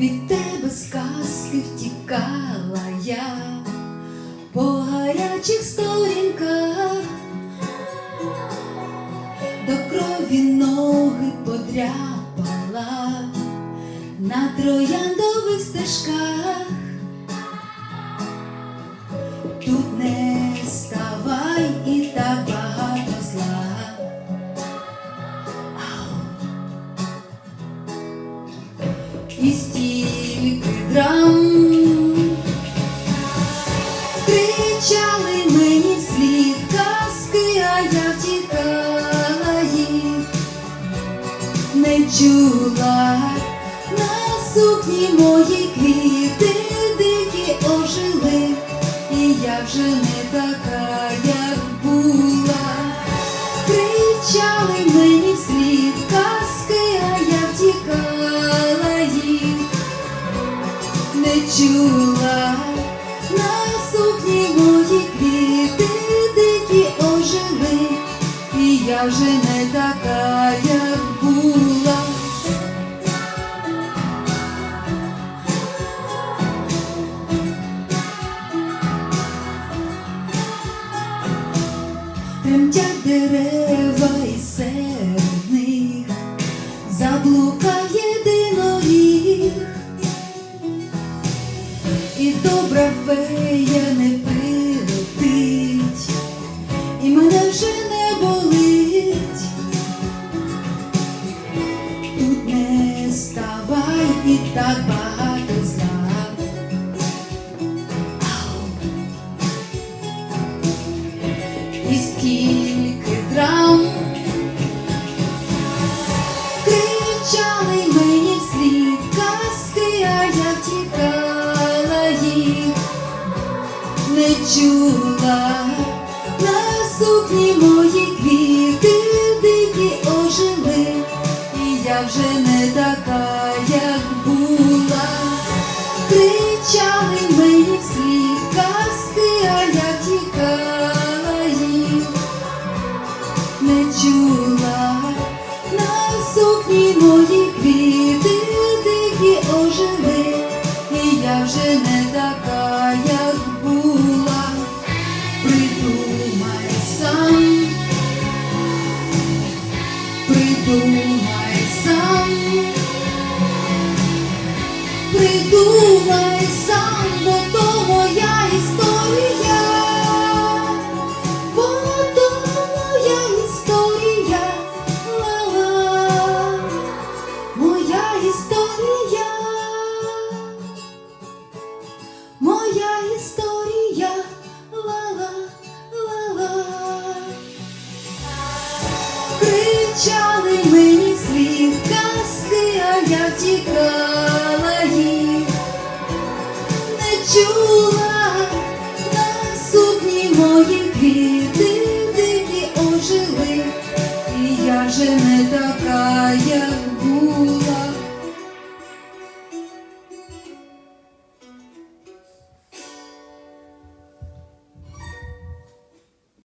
від тебе сказки втікала я по гарячих сторінках, до крові ноги подряпала на трояндових стежках, тут не ставай і так багато І не чула на сукні мої квіти дикі ожили, і я вже не така, як була. Кричали мені вслід казки, а я втікала їх, не чула я вже не така, як була. Тремтять дерева і серед них заблукає єдиноїх, і добра фея не прилетить, і мене вже не болить. Тут не ставай і так багато і стільки драм. Кричали мені вслід казки, а я втікала їх, не чула. На сукні мої квіти дикі ожили, і я вже не така, як була. Кричали мені вслід на мої квіти дикі ожили, і я вже не така, як була. Придумай сам, придумай сам. Придумай сам, історія, ла-ла, ла-ла. Кричали мені вслід казки, а я втікала їх, не чула